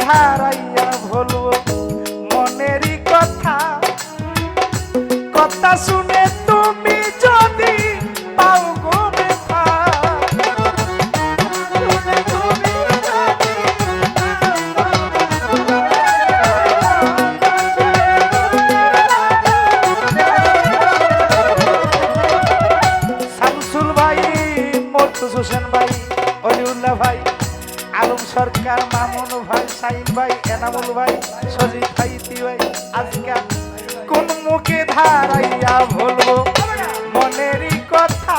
ধারাইয়া ভোলো আলম সরকার, মামুন ভাই সাইন ভাই, এনামুল ভাই, সজিব ভাই তি ভাই, আজকে কোন মুখে ধারাইয়া বলব মনেরই কথা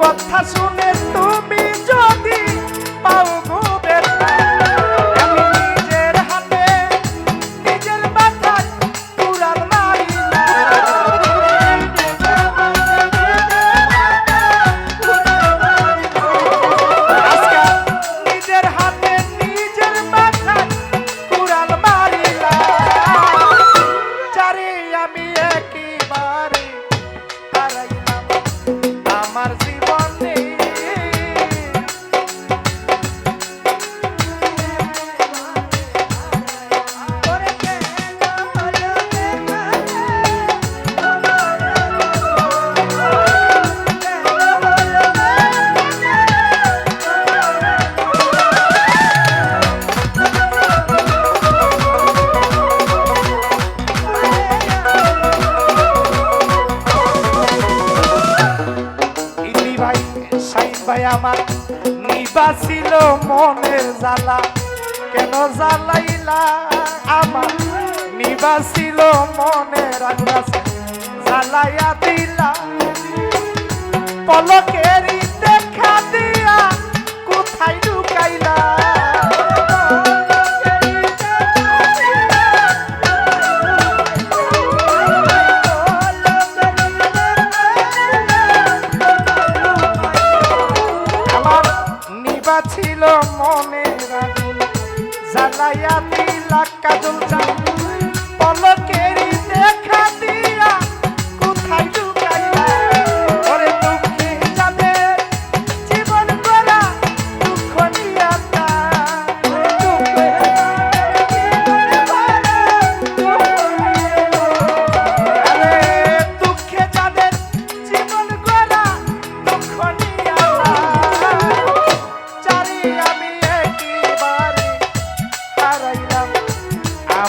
কথা শুনে তুমি আমার নিবাসিল মনের জ্বালা। কেন জ্বালাইলা আমার নিবাসিল মনের আগুন জ্বালাইয়া দিলা। পলকেরি দেখা দিয়া জ্বালাইয়া দিলা কাজল চাল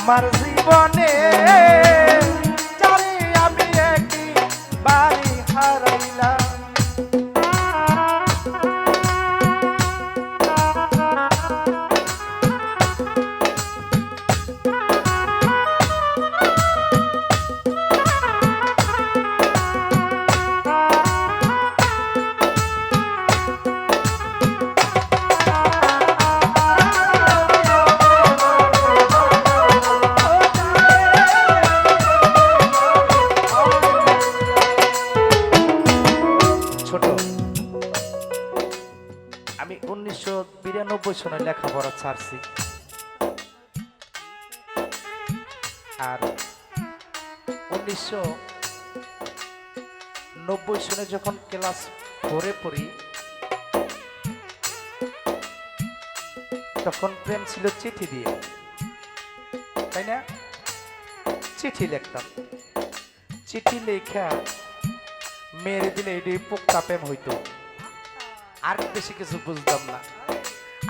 আমার জীবনে বিরানব্বই সনে লেখাপড়া ছাড়ছি। আর উনিশশো নব্বই সনে যখন ক্লাস ফোরে পড়ি, তখন প্রেম ছিল চিঠি দিয়ে। তাই না? চিঠি লিখতাম। চিঠি লেখা মেরে দিলে এটি পোক্তা প্রেম হইতো। আর বেশি কিছু বুঝতাম না।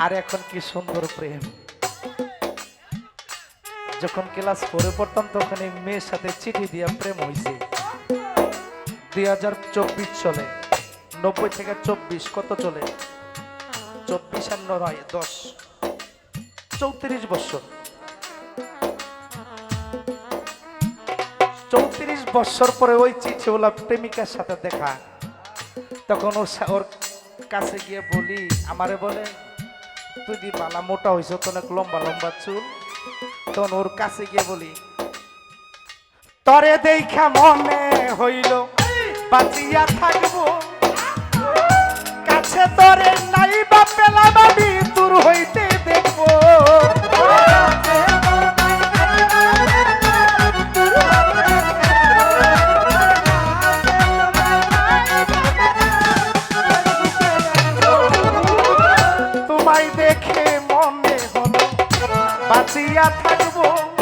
আর এখন কি সুন্দর প্রেম। যখন ক্লাস ফোরে পড়তাম, তখন এই মেয়ের সাথে চিঠি দিয়া প্রেম হয়েছে দুই হাজার চব্বিশ চলে, নব্বই থেকে চব্বিশ কত চলে? চব্বিশ আর নয়, দশ। চৌত্রিশ বছর। চৌত্রিশ বছর পরে ওই চিঠিওয়ালা প্রেমিকার সাথে দেখা। তখন ওর কাছে গিয়ে বলি, আমারে বলে তুই দি বালা মোটা হয়েছ তো অনেক লম্বা লম্বা চুল। তখন ওর কাছে গিয়ে বলি, তরে দেখা মনে হইল, বাঁচিয়া থাকব। কাছে তরে নাই বা পেলা বাবি দূর হইতে বাঁচিয়া থাকব